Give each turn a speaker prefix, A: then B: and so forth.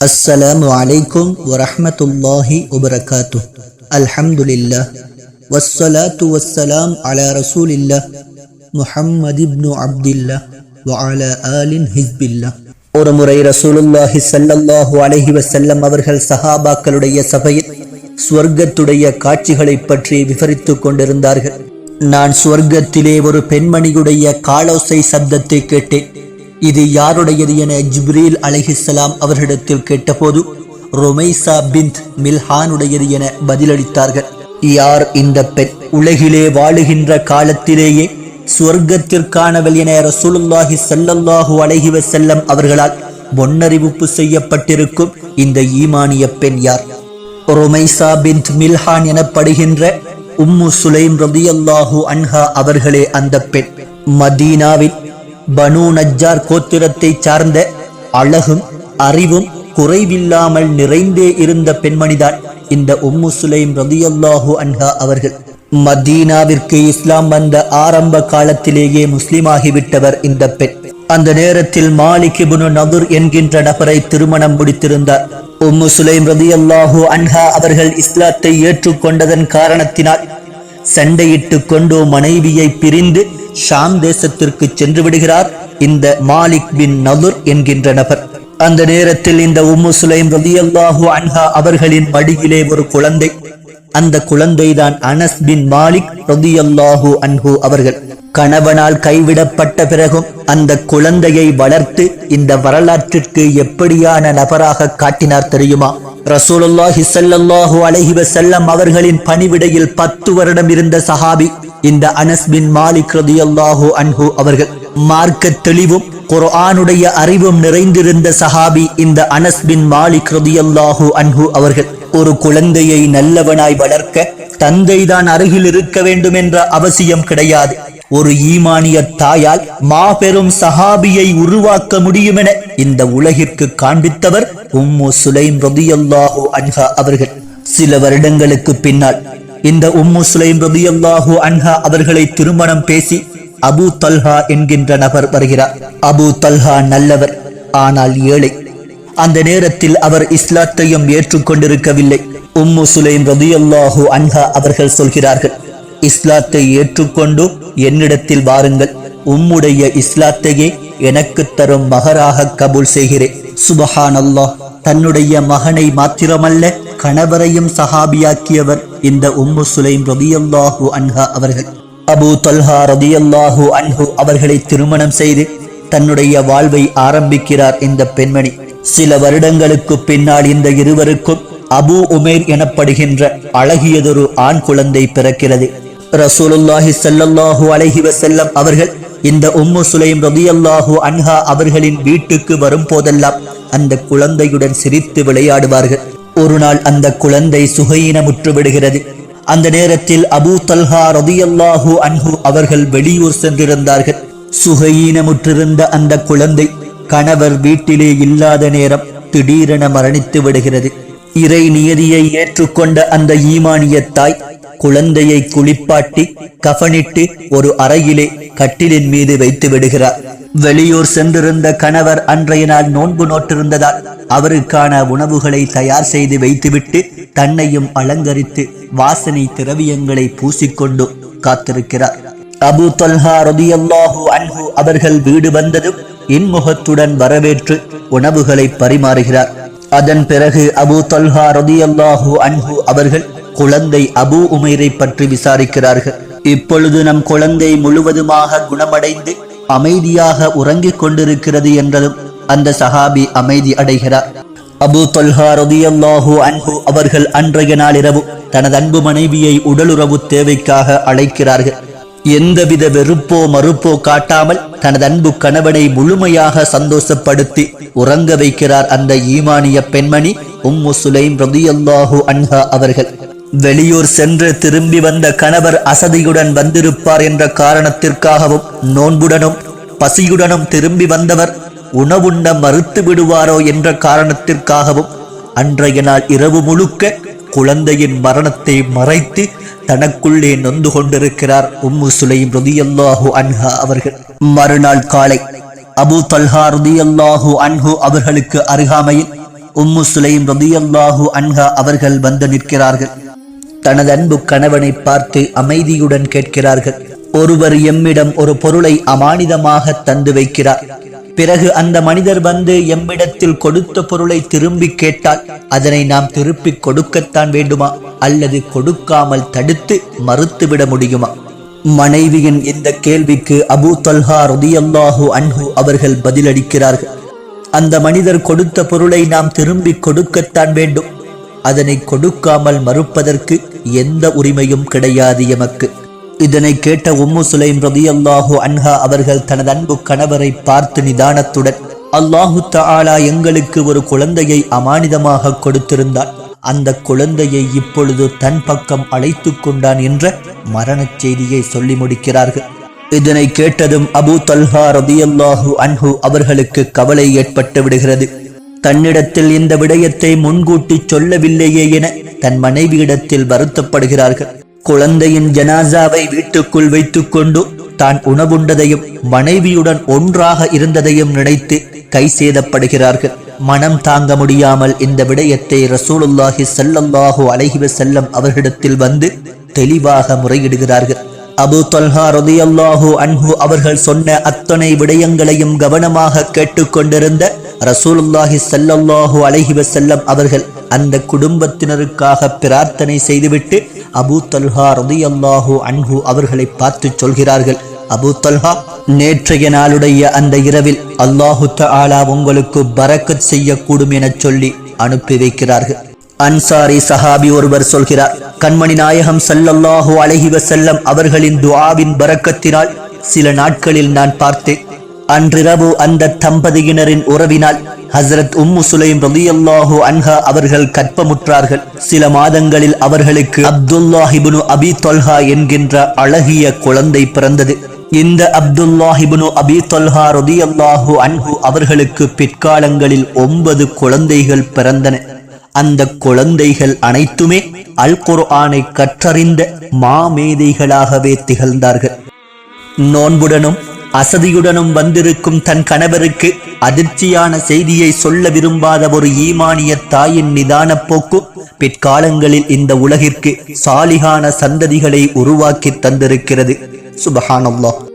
A: அஸ்ஸலாமு அலைக்கும் வரஹமத்துல்லாஹி உபரகாத்து அல்ஹம்துலில்லா வஸ்ஸலாத்து வஸ்ஸலாம் அலா ரசூலில்லா முஹம்மது இப்னு அப்துல்லா வஅலா ஆலின் ஹிஸ்பில்லா ஒரு முறை ரசூலுல்லாஹி சல்லல்லாஹு அலைஹி வசல்லம் அவர்கள் சஹாபாக்களுடைய சபையில் ஸ்வர்க்கத்துடைய காட்சிகளை பற்றி விவரித்துக் கொண்டிருந்தார்கள் நான் ஸ்வர்க்கத்திலே ஒரு பெண்மணியுடைய காலோசை சப்தத்தை கேட்டேன் இது யாருடையது என ஜிப்ரீல் அலிஹிஸ்லாம் அவர்களிடத்தில் கேட்டபோது ரொமைசா பிந்த் மில்ஹானுடையது என பதிலளித்தார்கள். யார் இந்த பெண்? உலகிலே வாழுகின்ற காலத்திலேயே சுவர்க்கத்திற்கானவள் என ரசூலுல்லாஹி சல்லல்லாஹு அலைஹி செல்லம் அவர்களால் பொன்னறிவிப்பு செய்யப்பட்டிருக்கும் இந்த ஈமானிய பெண் யார்? ரொமைசா பிந்த் மில்ஹான் எனப்படுகின்ற உம்மு சுலைம் ரதியல்லாஹு அன்ஹா அவர்களே அந்த பெண். மதீனாவின் பனு நஜ்ஜார் கோத்திரத்தை சார்ந்த அழகும் அறிவும் குறைவில்லாமல் நிறைந்தே இருந்த பெண்மணிதான் இந்த உம்மு சுலைம் ரதியல்லாஹு அன்ஹா அவர்கள். மதீனாவிற்கு இஸ்லாம் வந்த ஆரம்ப காலத்திலேயே முஸ்லிமாகிவிட்டவர் இந்த பெண். அந்த நேரத்தில் மாலிக் இப்னு நதுர் என்கின்ற நபரை திருமணம் முடித்திருந்தார். உம்மு சுலைம் ரதியல்லாஹு அன்ஹா அவர்கள் இஸ்லாத்தை ஏற்றுக்கொண்டதன் காரணத்தினால் சண்டையிட்டு கொண்டோ மனைவியை பிரிந்து ஷாம் தேசத்திற்கு சென்று விடுகிறார் இந்த மாலிக் பின் நதுர் என்கின்ற நபர். அந்த நேரத்தில் இந்த உம்மு சுலைம் ரதியல்லாஹு அன்ஹா அவர்களின் மடியிலே ஒரு குழந்தை. அந்த குழந்தைதான் அனஸ் பின் மாலிக் ரதியல்லாஹு அன்ஹு அவர்கள். கணவனால் கைவிடப்பட்ட பிறகும் அந்த குழந்தையை வளர்த்து இந்த வரலாற்றிற்கு எப்படியான நபராக காட்டினார் தெரியுமா? ரசூலுல்லாஹி ஸல்லல்லாஹு அலைஹி வஸல்லம் அவர்களின் பணிவிடையில் பத்து வருடம் இருந்த சஹாபி இந்த அனஸ் பின் மாலிக் ரதியல்லாஹு அன்ஹு அவர்கள். மார்க்க தெளிவும் குர்ஆனுடைய அறிவும் நிறைந்திருந்த சஹாபி இந்த அனஸ் பின் மாலிக் ரதியல்லாஹு அன்ஹு அவர்கள். ஒரு குழந்தையை நல்லவனாய் வளர்க்க தந்தைதான் அருகில் இருக்க வேண்டும் என்ற அவசியம் கிடையாது. ஒரு ஈமானிய தாயால் மாபெரும் சஹாபியை உருவாக்க முடியும் என இந்த உலகிற்கு காண்பித்தவர் உம்மு சுலைம் ரதியல்லாஹு அன்ஹா அவர்கள். சில வருடங்களுக்கு பின்னால் இந்த உம்மு சுலைம் ரதியல்லாஹு அன்ஹா அவர்களை திருமணம் பேசி அபு தல்ஹா என்கின்ற நபர் வருகிறார். அபு தல்ஹா நல்லவர் ஆனால் ஏழை. அந்த நேரத்தில் அவர் இஸ்லாத்தையும் ஏற்றுக்கொண்டிருக்கவில்லை. உம்மு சுலைம் ரதியல்லாஹு அன்ஹா அவர்கள் சொல்கிறார்கள் இஸ்லாத்தை ஏற்றுக்கொண்டு என்னிடத்தில் வாருங்கள். உம்முடைய இஸ்லாத்தையே எனக்கு தரும் மகராக கபூல் செய்கிறேன். சுபஹான் அல்லாஹ் தன்னுடைய மகனை மாத்திரமல்ல கணவரையும் சஹாபியாக்கியவர் இந்த உம்மு சுலைம் ரதியல்லாஹு அன்ஹா அவர்கள். அபு தொல்ஹா ரதியல்லாஹு அன்ஹு அவர்களை திருமணம் செய்து தன்னுடைய வாழ்வை ஆரம்பிக்கிறார் இந்த பெண்மணி. சில வருடங்களுக்கு பின்னால் இந்த இருவருக்கும் அபு உமேர் எனப்படுகின்ற அழகியதொரு ஆண் குழந்தை பிறக்கிறது. ரசூலுல்லாஹி ஸல்லல்லாஹு அலஹி வசல்லம் அவர்கள் இந்த உம்மு சுலைம் ரதியல்லாஹு அன்ஹா அவர்களின் வீட்டுக்கு வரும் போதெல்லாம் அந்த குழந்தையுடன் சிரித்து விளையாடுவார்கள். ஒரு நாள் அந்த குழந்தை சுகையினமுற்று விடுகிறது. அந்த நேரத்தில் அபூ தல்ஹா ரதியல்லாஹு அன்ஹு அவர்கள் வெளியூர் சென்றிருந்தார்கள். சுகையினமுற்றிருந்த அந்த குழந்தை கணவர் வீட்டிலே இல்லாத நேரம் திடீரென மரணித்து விடுகிறது. இறை நியதியை ஏற்றுக்கொண்ட அந்த ஈமானிய தாய் குழந்தையை குளிப்பாட்டி கஃனிட்டு ஒரு அறையிலே கட்டிலின் மீது வைத்து விடுகிறார். வெளியூர் சென்றிருந்த கணவர் அன்றைய நாள் நோன்பு நோட்டிருந்ததால் அவருக்கான உணவுகளை தயார் செய்து வைத்துவிட்டு தன்னையும் அலங்கரித்து வாசனை திரவியங்களை பூசிக்கொண்டு காத்திருக்கிறார். அபு தொல்ஹா ரதியல்லாஹு அன்ஹு அவர்கள் வீடு வந்ததும் இன்முகத்துடன் வரவேற்று உணவுகளை பரிமாறுகிறார். அதன் பிறகு அபு தொல்ஹா ரதியல்லாஹு அன்ஹு அவர்கள் குழந்தை அபு உமைரை பற்றி விசாரிக்கிறார்கள். இப்பொழுது நம் குழந்தை முழுவதுமாக குணமடைந்து அமைதியாக உறங்கிக் கொண்டிருக்கிறது என்றதும் அந்த சஹாபி அமைதி அடைகிறார். அபு தொல்ஹா ரதியல்லாஹு அன்பு அவர்கள் அன்றைய நாளிரவு தனது அன்பு மனைவியை உடலுறவு தேவைக்காக அழைக்கிறார்கள். எந்தவித வெறுப்போ மறுப்போ காட்டாமல் தனது அன்பு கணவனை முழுமையாக சந்தோஷப்படுத்தி உறங்க வைக்கிறார் அந்த ஈமானிய பெண்மணி உம்மு சுலைம் ரதியல்லாஹு அன்ஹா அவர்கள். வெளியூர் சென்று திரும்பி வந்த கணவர் அசதியுடன் வந்திருப்பார் என்ற காரணத்திற்காகவும் நோன்புடனும் பசியுடனும் திரும்பி வந்தவர் உணவுண்ண மறுத்து விடுவாரோ என்ற காரணத்திற்காகவும் அன்றைய நாள் இரவு முழுக்க குழந்தையின் மரணத்தை மறைத்து தனக்குள்ளே நொந்து கொண்டிருக்கிறார் உம்மு சுலைம் ருதியல்லாஹு அன்ஹா அவர்கள். மறுநாள் காலை அபு தல்ஹா ருதியல்லாஹு அன்ஹு அவர்களுக்கு அருகாமையில் உம்மு சுலைம் ரதியல்லாஹு அன்ஹா அவர்கள் வந்து நிற்கிறார்கள். தனது அன்பு கணவனை பார்த்து அமைதியுடன் கேட்கிறார்கள். ஒருவர் எம்மிடம் ஒரு பொருளை அமானிதமாக தந்து வைக்கிறார். பிறகு அந்த மனிதர் வந்து எம்மிடத்தில் கொடுத்த பொருளை திரும்பி கேட்டால் அதனை நாம் திருப்பி கொடுக்கத்தான் வேண்டுமா? அல்லது கொடுக்காமல் தடுத்து மறுத்துவிட முடியுமா? மனைவியின் இந்த கேள்விக்கு அபூ தல்ஹா ருதியல்லாஹு அன்ஹு அவர்கள் பதிலளிக்கிறார்கள். அந்த மனிதர் கொடுத்த பொருளை நாம் திரும்பி கொடுக்கத்தான் வேண்டும். அதனை கொடுக்காமல் மறுப்பதற்கு எந்த உரிமையும் கிடையாது எமக்கு. இதனை கேட்ட உம்மு சுலைம் ரதியல்லாஹு அன்ஹா அவர்கள் தனது அன்பு கணவரை பார்த்து நிதானத்துடன் அல்லாஹு தாலா எங்களுக்கு ஒரு குழந்தையை அமானிதமாக கொடுத்திருந்தார். அந்த குழந்தையை இப்பொழுது தன் பக்கம் அழைத்து கொண்டான் என்ற மரணச் செய்தியை சொல்லி முடிக்கிறார்கள். இதனை கேட்டதும் அபூ தல்ஹா ரதியல்லாஹு அன்ஹு அவர்களுக்கு கவலை ஏற்பட்டு விடுகிறது. தன்னிடத்தில் இந்த விடயத்தை முன்கூட்டி சொல்லவில்லையே என தன் மனைவியிடத்தில் வருத்தப்படுகிறார்கள். குழந்தையின் ஜனாசாவை வீட்டுக்குள் வைத்துக்கொண்டு தான் உணவுண்டதையும் மனைவியுடன் ஒன்றாக இருந்ததையும் நினைத்து கை சேதப்படுகிறார்கள். மனம் தாங்க முடியாமல் இந்த விடயத்தை ரசூலுல்லாஹி சல்லல்லாஹு அலஹிவ செல்லம் அவர்களிடத்தில் வந்து தெளிவாக முறையிடுகிறார்கள். அபு தொல்ஹா ரதியல்லாஹு அன்ஹு அவர்கள் சொன்ன அத்தனை விடயங்களையும் கவனமாக கேட்டுக்கொண்டிருந்த ரசூலுல்லாஹி ஸல்லல்லாஹு அலஹி வசல்லம் அவர்கள் அந்த குடும்பத்தினருக்காக பிரார்த்தனை செய்துவிட்டு அபூ தல்ஹா ரதியல்லாஹு அன்ஹு அவர்களை பார்த்து சொல்கிறார்கள். அபூ தல்ஹா நேற்றைய நாளுடைய அந்த இரவில் அல்லாஹு தஆலா உங்களுக்கு பரக்கத் செய்யக்கூடும் என சொல்லி அனுப்பி வைக்கிறார்கள். அன்சாரி சஹாபி ஒருவர் சொல்கிறார் கண்மணி நாயகம் சல்லல்லாஹு அலைஹி வசல்லம் அவர்களின் துஆவின் பரக்கத்தினால் சில நாட்களில் நான் பார்த்தேன். அன்றிரவு அந்த தம்பதியினரின் உறவினால் ஹசரத் உம்மு சுலைம் ரலியல்லாஹு அன்ஹா அவர்கள் கற்பமுற்றார்கள் சில மாதங்களில் அவர்களுக்கு அப்துல்லாஹிபுனு அபி தொல்ஹா என்கின்ற அழகிய குழந்தை பிறந்தது. இந்த அப்துல்லாஹிபுனு அபி தொல்ஹா ரலியல்லாஹு அன்ஹு அவர்களுக்கு பிற்காலங்களில் ஒன்பது குழந்தைகள் பிறந்தன. அந்த குழந்தைகள் அனைத்துமே அல் குர்ஆனை கற்றறிந்த மாமேதைகளாகவே திகழ்ந்தார்கள். நோன்புடனும் அசதியுடனும் வந்திருக்கும் தன் கணவருக்கு அதிர்ச்சியான செய்தியை சொல்ல விரும்பாத ஒரு ஈமானிய தாயின் நிதான போக்கு பிற்காலங்களில் இந்த உலகிற்கு சாலிகான சந்ததிகளை உருவாக்கி தந்திருக்கிறது. சுபஹானல்லாஹ்.